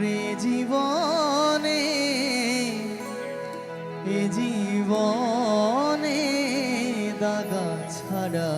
ওরে জীবনে এ জীবনে দাগা ছাড়া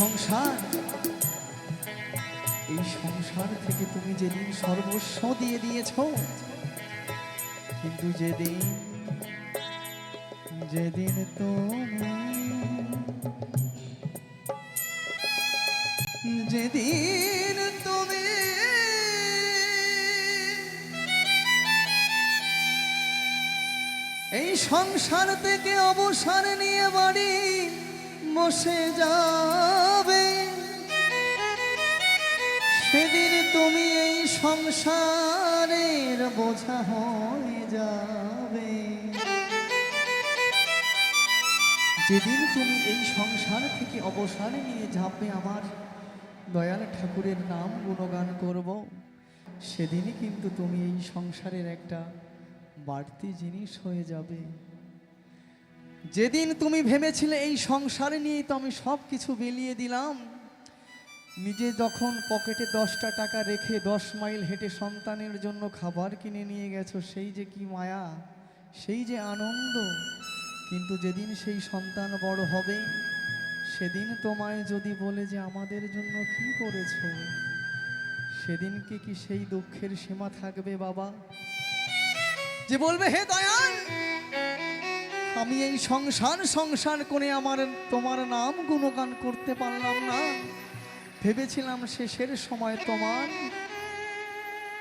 সংসার। এই সংসার থেকে তুমি যেদিন সর্বস্ব দিয়ে দিয়েছ, কিন্তু যেদিন যেদিন তুমি যেদিন তুমি, এই সংসার থেকে অবসর নিয়ে বাড়ি বসে যাবে। সেদিন তুমি এই সংসারের বোঝা হয়ে যাবে। যেদিন তুমি এই সংসার থেকে অবসর নিয়ে যাবে, আমার দয়াল ঠাকুরের নাম গুণগান করব। সেদিনই কিন্তু তুমি এই সংসারের একটা বাড়তি জিনিস হয়ে যাবে। যেদিন তুমি ভেবেছিলে এই সংসারে নিয়ে তো আমি সব কিছু বিলিয়ে দিলাম, নিজে যখন পকেটে দশটা টাকা রেখে দশ মাইল হেঁটে সন্তানের জন্য খাবার কিনে নিয়ে গেছো, সেই যে কি মায়া, সেই যে আনন্দ। কিন্তু যেদিন সেই সন্তান বড় হবে, সেদিন তোমায় যদি বলে যে আমাদের জন্য কি করেছ সেদিনকে কি সেই দুঃখের সীমা থাকবে বাবা? যে বলবে, হে দয়াল আমি এই সংসার সংসার করে আমার, তোমার নাম গুণগান করতে পারলাম না। ভেবেছিলাম শেষের সময় তোমার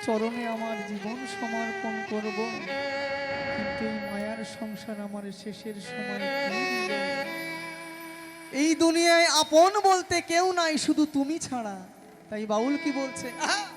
চরণে আমার জীবন সমর্পণ করব। কিন্তু এই মায়ার সংসার আমার শেষের সময় এই দুনিয়ায় আপন বলতে কেউ নাই, শুধু তুমি ছাড়া। তাই বাউল কি বলছে? আহা!